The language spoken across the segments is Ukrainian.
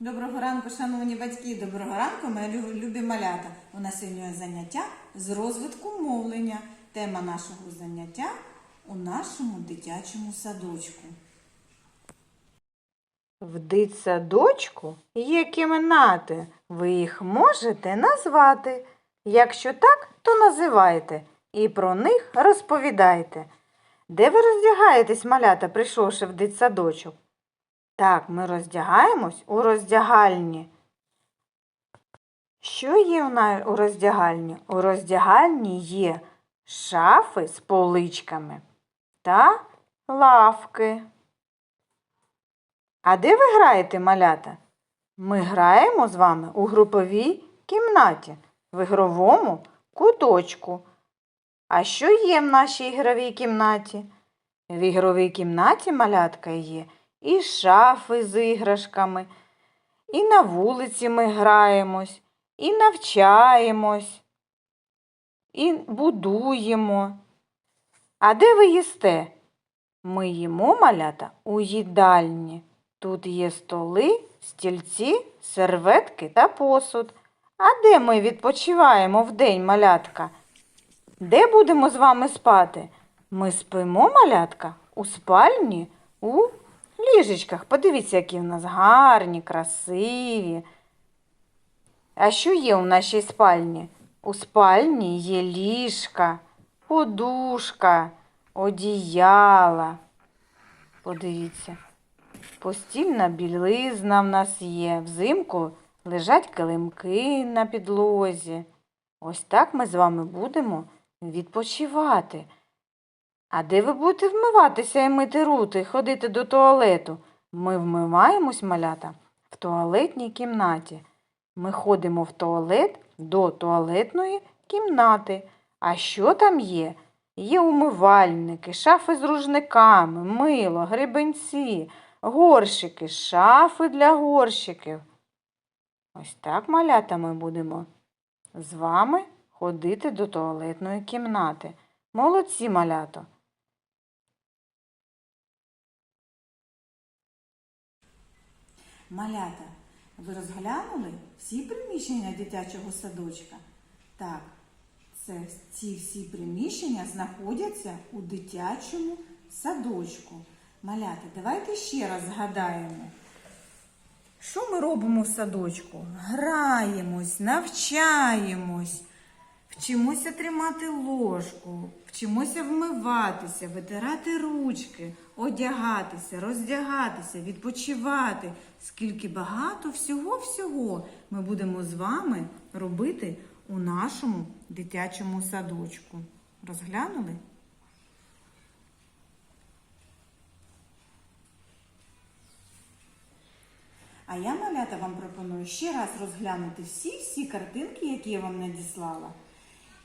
доброго ранку, шановні батьки, доброго ранку, мої любі малята. У нас сьогодні заняття з розвитку мовлення. Тема нашого заняття у нашому дитячому садочку. В дитсадочку є кімнати. Ви їх можете назвати. Якщо так, то називайте і про них розповідайте. Де ви роздягаєтесь, малята, прийшовши в дитсадочок? Так, ми роздягаємось у роздягальні. Що є у роздягальні? У роздягальні є шафи з поличками та лавки. А де ви граєте, малята? Ми граємо з вами у груповій кімнаті, в ігровому куточку. А що є в нашій ігровій кімнаті? В ігровій кімнаті малятка є і шафи з іграшками, і на вулиці ми граємось, і навчаємось, і будуємо. А де ви їсте? Ми їмо малята у їдальні. Тут є столи, стільці, серветки та посуд. А де ми відпочиваємо вдень, малятка? Де будемо з вами спати? Ми спимо, малятка, у спальні, у ліжечках. Подивіться, які в нас гарні, красиві. А що є у нашій спальні? У спальні є ліжка, подушка, одіяла. Подивіться. Постільна білизна в нас є. Взимку лежать килимки на підлозі. Ось так ми з вами будемо відпочивати. А де ви будете вмиватися і мити рути, ходити до туалету? Ми вмиваємось, малята, в туалетній кімнаті. Ми ходимо в туалет до туалетної кімнати. А що там є? Є умивальники, шафи з рушниками, мило, гребенці, горщики, шафи для горщиків. Ось так, малята, ми будемо з вами ходити до туалетної кімнати. Молодці, малято. Малята, ви розглянули всі приміщення дитячого садочка? Так, це ці всі приміщення знаходяться у дитячому садочку. Малята, давайте ще раз згадаємо. Що ми робимо в садочку? Граємось, навчаємось, вчимося тримати ложку, вчимося вмиватися, витирати ручки, одягатися, роздягатися, відпочивати. Скільки багато всього-всього ми будемо з вами робити у нашому дитячому садочку. Розглянули? А я, малята, вам пропоную ще раз розглянути всі-всі картинки, які я вам надіслала,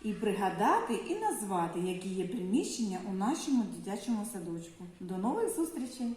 і пригадати і назвати, які є приміщення у нашому дитячому садочку. До нових зустрічей!